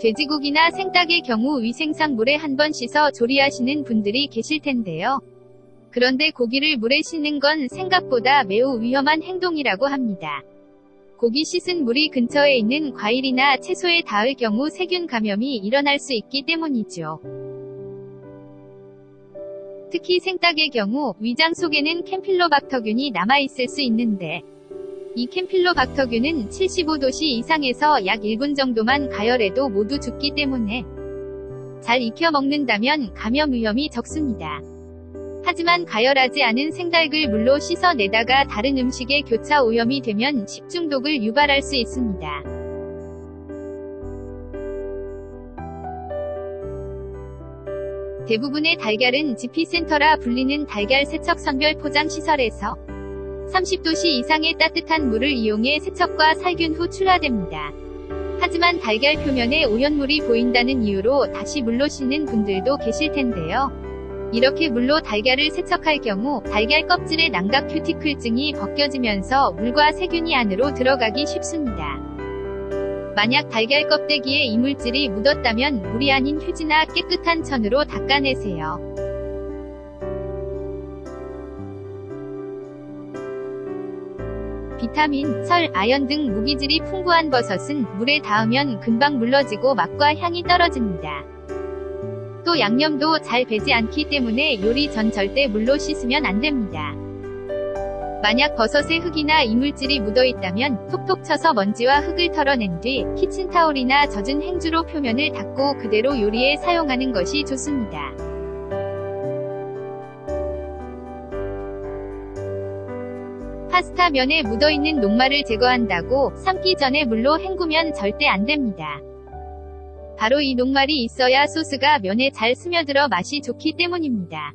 돼지고기나 생닭의 경우 위생상 물에 한 번 씻어 조리하시는 분들이 계실 텐데요. 그런데 고기를 물에 씻는 건 생각보다 매우 위험한 행동이라고 합니다. 고기 씻은 물이 근처에 있는 과일이나 채소에 닿을 경우 세균 감염이 일어날 수 있기 때문이죠. 특히 생닭의 경우 위장 속에는 캠필로박터균이 남아있을 수 있는데 이 캠필로박터균은 75도씨 이상에서 약 1분 정도만 가열해도 모두 죽기 때문에 잘 익혀 먹는다면 감염 위험이 적습니다. 하지만 가열하지 않은 생닭을 물로 씻어내다가 다른 음식에 교차 오염이 되면 식중독을 유발할 수 있습니다. 대부분의 달걀은 지피센터라 불리는 달걀 세척 선별 포장 시설에서 30도씨 이상의 따뜻한 물을 이용해 세척과 살균 후 출하됩니다. 하지만 달걀 표면에 오염물이 보인다는 이유로 다시 물로 씻는 분들도 계실 텐데요. 이렇게 물로 달걀을 세척할 경우 달걀 껍질의 난각 큐티클증이 벗겨지면서 물과 세균이 안으로 들어가기 쉽습니다. 만약 달걀 껍데기에 이물질이 묻었다면 물이 아닌 휴지나 깨끗한 천으로 닦아내세요. 비타민, 철, 아연 등 무기질이 풍부한 버섯은 물에 닿으면 금방 물러지고 맛과 향이 떨어집니다. 또 양념도 잘 배지 않기 때문에 요리 전 절대 물로 씻으면 안 됩니다. 만약 버섯에 흙이나 이물질이 묻어 있다면 톡톡 쳐서 먼지와 흙을 털어낸 뒤 키친타올이나 젖은 행주로 표면을 닦고 그대로 요리에 사용하는 것이 좋습니다. 파스타 면에 묻어있는 녹말을 제거한다고 삶기 전에 물로 헹구면 절대 안 됩니다. 바로 이 녹말이 있어야 소스가 면에 잘 스며들어 맛이 좋기 때문입니다.